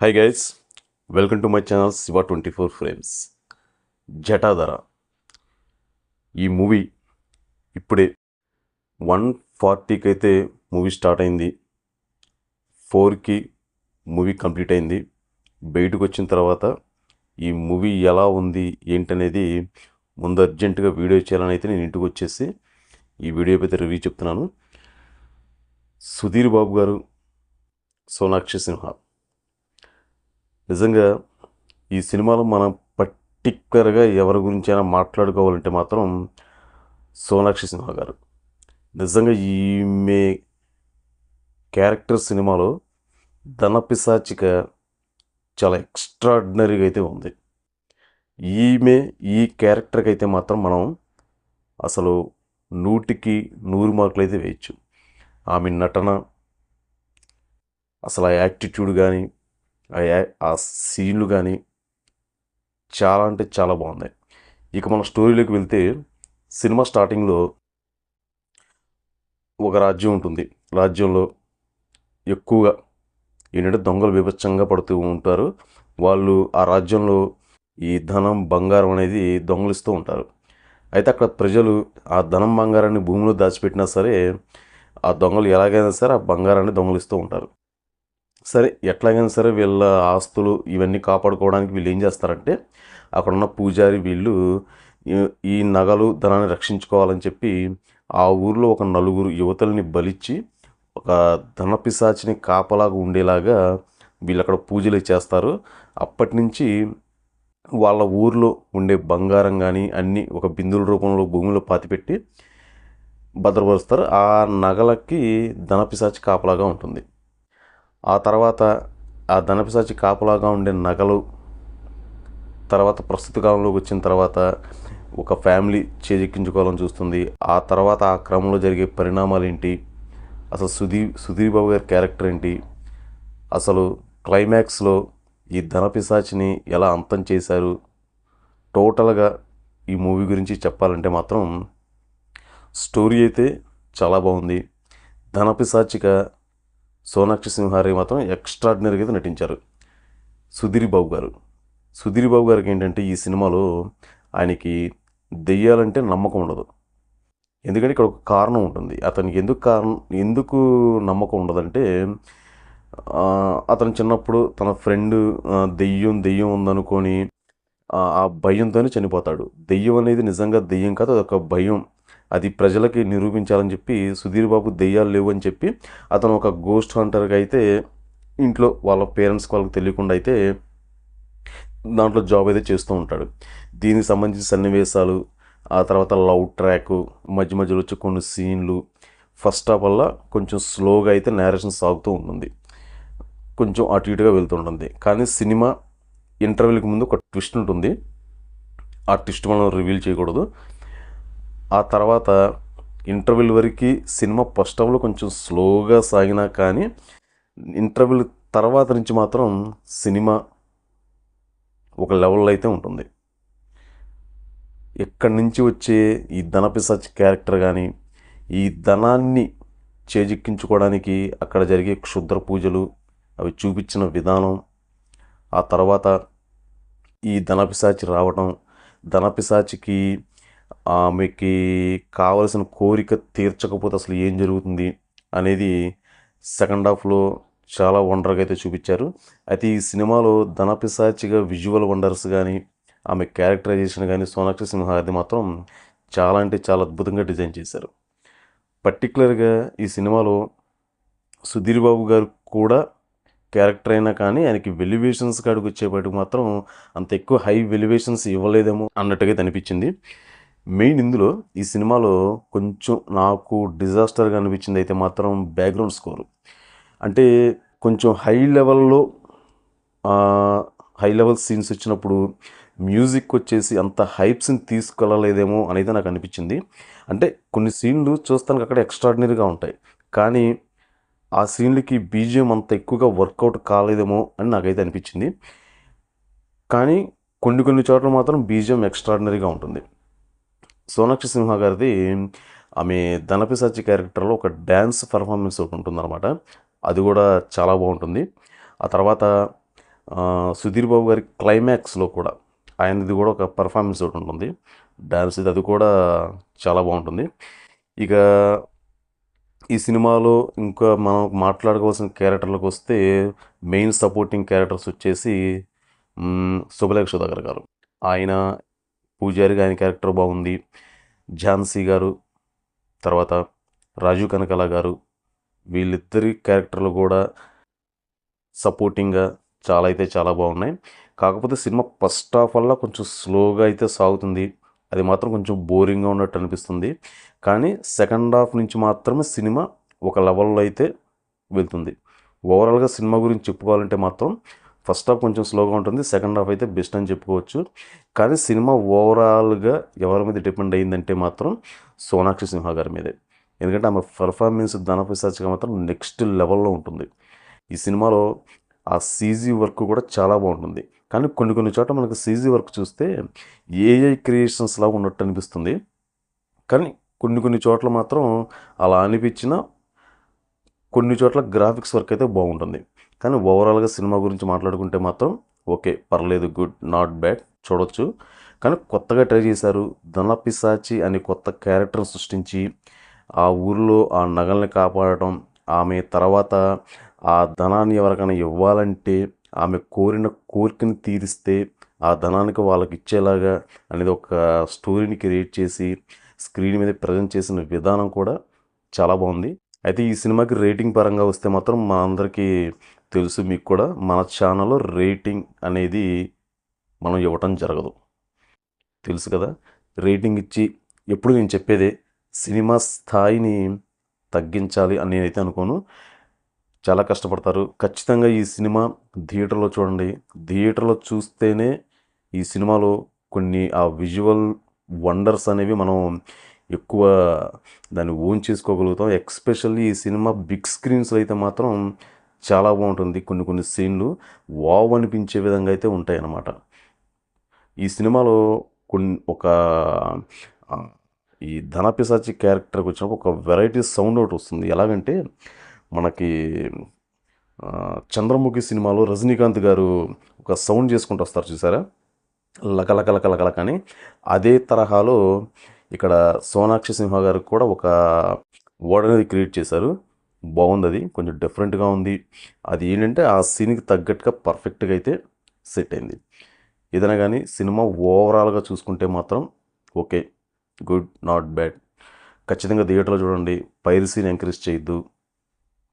Hi guys welcome to my channel Shiva twenty four frames Jatadhara ఈ movie ఇప్పుడే one ఫార్టీకి అయితే movie start అయింది ఫోర్కి మూవీ కంప్లీట్ అయింది. బయటకు వచ్చిన తర్వాత ఈ మూవీ ఎలా ఉంది ఏంటనేది ముందు అర్జెంటుగా వీడియో చేయాలని అయితే నేను ఇంటికి వచ్చేసి ఈ వీడియో అయితే రివ్యూ చెప్తున్నాను. సుధీర్ బాబు గారు సోనాక్షి సిన్హా నిజంగా ఈ సినిమాలో మనం పర్టిక్యులర్గా ఎవరి గురించి అయినా మాట్లాడుకోవాలంటే మాత్రం సోనాక్షి సిన్హా గారు. నిజంగా ఈమె క్యారెక్టర్ సినిమాలో ధనపిశాచిక చాలా ఎక్స్ట్రాడినరీగా అయితే ఉంది. ఈమె ఈ క్యారెక్టర్కి అయితే మాత్రం మనం అసలు నూటికి నూరు మార్కులు అయితే వేయచ్చు. ఆమె నటన అసలు ఆ యాటిట్యూడ్ కానీ ఆ ఆ సీన్లు కానీ చాలా అంటే చాలా బాగున్నాయి. ఇక మన స్టోరీలోకి వెళ్తే సినిమా స్టార్టింగ్లో ఒక రాజ్యం ఉంటుంది. రాజ్యంలో ఎక్కువగా ఏంటంటే దొంగలు విభత్సంగా పడుతూ ఉంటారు. వాళ్ళు ఆ రాజ్యంలో ఈ ధనం బంగారం అనేది దొంగలిస్తూ ఉంటారు. అయితే అక్కడ ప్రజలు ఆ ధనం బంగారాన్ని భూమిలో దాచిపెట్టినా సరే ఆ దొంగలు ఎలాగైనా సరే ఆ బంగారాన్ని దొంగలిస్తూ ఉంటారు. సరే ఎట్లాగైనా సరే వీళ్ళ ఆస్తులు ఇవన్నీ కాపాడుకోవడానికి వీళ్ళు ఏం చేస్తారంటే అక్కడ ఉన్న పూజారి వీళ్ళు ఈ- నగలు ధనాన్ని రక్షించుకోవాలని చెప్పి ఆ ఊర్లో ఒక నలుగురు యువతల్ని బలిచ్చి ఒక ధనపిశాచిని కాపలాగా ఉండేలాగా వీళ్ళు అక్కడ పూజలు చేస్తారు. అప్పటి నుంచి వాళ్ళ ఊర్లో ఉండే బంగారం కానీ అన్నీ ఒక బిందుల రూపంలో భూమిలో పాతిపెట్టి భద్రపరుస్తారు. ఆ నగలకి ధనపిశాచి కాపలాగా ఉంటుంది. ఆ తర్వాత ఆ ధనపిశాచి కాపలాగా ఉండే నగలు తర్వాత ప్రస్తుత కాలంలోకి వచ్చిన తర్వాత ఒక ఫ్యామిలీ చేజెక్కించుకోవాలని చూస్తుంది. ఆ తర్వాత ఆ క్రమంలో జరిగే పరిణామాలు ఏంటి అసలు సుధీర్ సుధీర్ బాబు గారి క్యారెక్టర్ ఏంటి? అసలు క్లైమాక్స్లో ఈ ధనపిశాచిని ఎలా అంతం చేశారు? టోటల్గా ఈ మూవీ గురించి చెప్పాలంటే మాత్రం స్టోరీ అయితే చాలా బాగుంది. ధనపిశాచిక సోనాక్షి సింహారి మాత్రం ఎక్స్ట్రాడినరీగా అయితే నటించారు. సుధీర్ బాబు గారు. సుధీర్ బాబు గారికి ఏంటంటే ఈ సినిమాలో ఆయనకి దెయ్యాలంటే నమ్మకం ఉండదు. ఎందుకంటే ఇక్కడ ఒక కారణం ఉంటుంది. అతనికి ఎందుకు కారణం ఎందుకు నమ్మకం ఉండదంటే అతను చిన్నప్పుడు తన ఫ్రెండ్ దెయ్యం దెయ్యం ఉందనుకొని ఆ ఆ భయంతోనే చనిపోతాడు. దెయ్యం అనేది నిజంగా దెయ్యం కాదు అదొక భయం. అది ప్రజలకి నిరూపించాలని చెప్పి సుధీర్ బాబు దెయ్యాలు లేవు అని చెప్పి అతను ఒక గోస్ట్ హంటర్గా అయితే ఇంట్లో వాళ్ళ పేరెంట్స్కి వాళ్ళకి తెలియకుండా అయితే దాంట్లో జాబ్ అయితే చేస్తూ ఉంటాడు. దీనికి సంబంధించిన సన్నివేశాలు ఆ తర్వాత లవ్ ట్రాక్ మధ్య మధ్యలో వచ్చే కొన్ని సీన్లు ఫస్ట్ హాఫ్ వల్ల కొంచెం స్లోగా అయితే నేరేషన్ సాగుతూ ఉంటుంది. కొంచెం అటు ఇటుగా వెళ్తుంటుంది కానీ సినిమా ఇంటర్వ్యూకి ముందు ఒక ట్విస్ట్ ఉంటుంది. ఆ ట్విస్ట్ మనం రివీల్ చేయకూడదు. ఆ తర్వాత ఇంటర్వ్యూల వరకు సినిమా ఫస్ట్ హాఫ్లో కొంచెం స్లోగా సాగినా కానీ ఇంటర్వ్యూల తర్వాత నుంచి మాత్రం సినిమా ఒక లెవెల్లో అయితే ఉంటుంది. ఎక్కడి నుంచి వచ్చే ఈ ధనపిశాచ్ క్యారెక్టర్ కానీ ఈ ధనాన్ని చేజిక్కించుకోవడానికి అక్కడ జరిగే క్షుద్ర పూజలు అవి చూపించిన విధానం ఆ తర్వాత ఈ ధనపిశాచి రావటం ధనపిశాచికి ఆమెకి కావలసిన కోరిక తీర్చకపోతే అసలు ఏం జరుగుతుంది అనేది సెకండ్ హాఫ్లో చాలా వండర్గా అయితే చూపించారు. అయితే ఈ సినిమాలో ధనపిశాచిగా విజువల్ వండర్స్ కానీ ఆమె క్యారెక్టరైజేషన్ కానీ సోనాక్షి సింహ అది మాత్రం చాలా అంటే చాలా అద్భుతంగా డిజైన్ చేశారు. పర్టికులర్గా ఈ సినిమాలో సుధీర్ బాబు గారు కూడా క్యారెక్టర్ అయినా కానీ ఆయనకి వెలివేషన్స్ కాడికి వచ్చేపాటికి మాత్రం అంత ఎక్కువ హై వెలివేషన్స్ ఇవ్వలేదేమో అన్నట్టుగా అనిపించింది. మెయిన్ ఇందులో ఈ సినిమాలో కొంచెం నాకు డిజాస్టర్గా అనిపించింది అయితే మాత్రం బ్యాక్గ్రౌండ్ స్కోరు. అంటే కొంచెం హై లెవెల్లో హై లెవెల్ సీన్స్ వచ్చినప్పుడు మ్యూజిక్ వచ్చేసి అంత హైప్స్ని తీసుకెళ్ళలేదేమో అనేది నాకు అనిపించింది. అంటే కొన్ని సీన్లు చూస్తానికి అక్కడ ఎక్స్ట్రాడినరీగా ఉంటాయి. కానీ ఆ సీన్లకి బీజియం అంత ఎక్కువగా వర్కౌట్ కాలేదేమో అని నాకైతే అనిపించింది. కానీ కొన్ని కొన్ని చోట్ల మాత్రం బీజిఎం ఎక్స్ట్రాడినరీగా ఉంటుంది. సోనాక్షి సింహ గారిది ఆమె ధనపిశాచి క్యారెక్టర్లో ఒక డ్యాన్స్ పర్ఫార్మెన్స్ ఒకటి ఉంటుందన్నమాట. అది కూడా చాలా బాగుంటుంది. ఆ తర్వాత సుధీర్ బాబు గారి క్లైమాక్స్లో కూడా ఆయనది కూడా ఒక పర్ఫార్మెన్స్ ఒకటి ఉంటుంది. డ్యాన్స్ ఇది అది కూడా చాలా బాగుంటుంది. ఇక ఈ సినిమాలో ఇంకా మనం మాట్లాడుకోవాల్సిన క్యారెక్టర్లకు వస్తే మెయిన్ సపోర్టింగ్ క్యారెక్టర్స్ వచ్చేసి మ్, శుభలేఖ సుధాకర్ గారు. ఆయన పూజారిగా ఆయన క్యారెక్టర్ బాగుంది. ఝాన్సీ గారు తర్వాత రాజు కనకల గారు వీళ్ళిద్దరి క్యారెక్టర్లు కూడా సపోర్టింగ్గా చాలా అయితే చాలా బాగున్నాయి. కాకపోతే సినిమా ఫస్ట్ హాఫ్ వల్ల కొంచెం స్లోగా అయితే సాగుతుంది. అది మాత్రం కొంచెం బోరింగ్గా ఉన్నట్టు అనిపిస్తుంది. కానీ సెకండ్ హాఫ్ నుంచి మాత్రమే సినిమా ఒక లెవెల్లో అయితే వెళ్తుంది. ఓవరాల్గా సినిమా గురించి చెప్పుకోవాలంటే మాత్రం ఫస్ట్ హాఫ్ కొంచెం స్లోగా ఉంటుంది సెకండ్ హాఫ్ అయితే బెస్ట్ అని చెప్పుకోవచ్చు. కానీ సినిమా ఓవరాల్గా ఎవరి మీద డిపెండ్ అయ్యిందంటే మాత్రం సోనాక్షి సింహ గారి మీదే. ఎందుకంటే ఆమె పర్ఫార్మెన్స్ ధనపిశాచిగా మాత్రం నెక్స్ట్ లెవెల్లో ఉంటుంది. ఈ సినిమాలో ఆ సీజీ వర్క్ కూడా చాలా బాగుంటుంది. కానీ కొన్ని కొన్ని చోట్ల మనకు సీజీ వర్క్ చూస్తే ఏఐ క్రియేషన్స్ లాగా ఉన్నట్టు అనిపిస్తుంది. కానీ కొన్ని కొన్ని చోట్ల మాత్రం అలా అనిపించిన కొన్ని చోట్ల గ్రాఫిక్స్ వర్క్ అయితే బాగుంటుంది. కానీ ఓవరాల్గా సినిమా గురించి మాట్లాడుకుంటే మాత్రం ఓకే పర్లేదు గుడ్ నాట్ బ్యాడ్ చూడొచ్చు. కానీ కొత్తగా ట్రై చేశారు ధనపిశాచి అనే కొత్త క్యారెక్టర్ సృష్టించి ఆ ఊరిలో ఆ నగల్ని కాపాడటం ఆమె తర్వాత ఆ ధనాన్ని ఎవరికైనా ఇవ్వాలంటే ఆమె కోరిన కోరికని తీరిస్తే ఆ ధనానికి వాళ్ళకి ఇచ్చేలాగా అనేది ఒక స్టోరీని క్రియేట్ చేసి స్క్రీన్ మీద ప్రజెంట్ చేసిన విధానం కూడా చాలా బాగుంది. అయితే ఈ సినిమాకి రేటింగ్ పరంగా వస్తే మాత్రం మా అందరికీ తెలుసు మీకు కూడా మన ఛానల్లో రేటింగ్ అనేది మనం ఇవ్వటం జరగదు. తెలుసు కదా? రేటింగ్ ఇచ్చి ఎప్పుడు నేను చెప్పేదే సినిమా స్థాయిని తగ్గించాలి అని నేనైతే అనుకోను. చాలా కష్టపడతారు. ఖచ్చితంగా ఈ సినిమా థియేటర్లో చూడండి. థియేటర్లో చూస్తేనే ఈ సినిమాలో కొన్ని ఆ విజువల్ వండర్స్ అనేవి మనం ఎక్కువ దాన్ని ఓన్ చేసుకోగలుగుతాం. ఎక్స్పెషల్లీ ఈ సినిమా బిగ్ స్క్రీన్స్లో అయితే మాత్రం చాలా బాగుంటుంది. కొన్ని కొన్ని సీన్లు వావ్ అనిపించే విధంగా అయితే ఉంటాయి అన్నమాట ఈ సినిమాలో కొన్ని ఒక ఈ ధనపిశాచి క్యారెక్టర్కి వచ్చినప్పుడు ఒక వెరైటీ సౌండ్ ఒకటి వస్తుంది. ఎలాగంటే మనకి చంద్రముఖి సినిమాలో రజనీకాంత్ గారు ఒక సౌండ్ చేసుకుంటూ వస్తారు చూసారా? లకలకలకలకలక అని అదే తరహాలో ఇక్కడ సోనాక్షి సింహ గారు కూడా ఒక వర్డ్ అనేది క్రియేట్ చేశారు. బాగుంది అది కొంచెం డిఫరెంట్గా ఉంది. అది ఏంటంటే ఆ సీన్కి తగ్గట్టుగా పర్ఫెక్ట్గా అయితే సెట్ అయింది. ఏదైనా కానీ సినిమా ఓవరాల్గా చూసుకుంటే మాత్రం ఓకే. గుడ్ నాట్ బ్యాడ్ ఖచ్చితంగా థియేటర్లో చూడండి. పైరసీని ఎంకరేజ్ చేయొద్దు.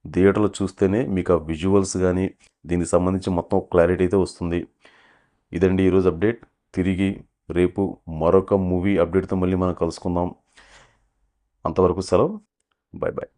థియేటర్లో చూస్తేనే మీకు ఆ విజువల్స్ కానీ దీనికి సంబంధించి మొత్తం క్లారిటీ అయితే వస్తుంది. ఇదండి ఈరోజు అప్డేట్ తిరిగి రేపు మరొక మూవీ అప్డేట్తో మళ్ళీ మనం కలుసుకుందాం. అంతవరకు సెలవు. Bye bye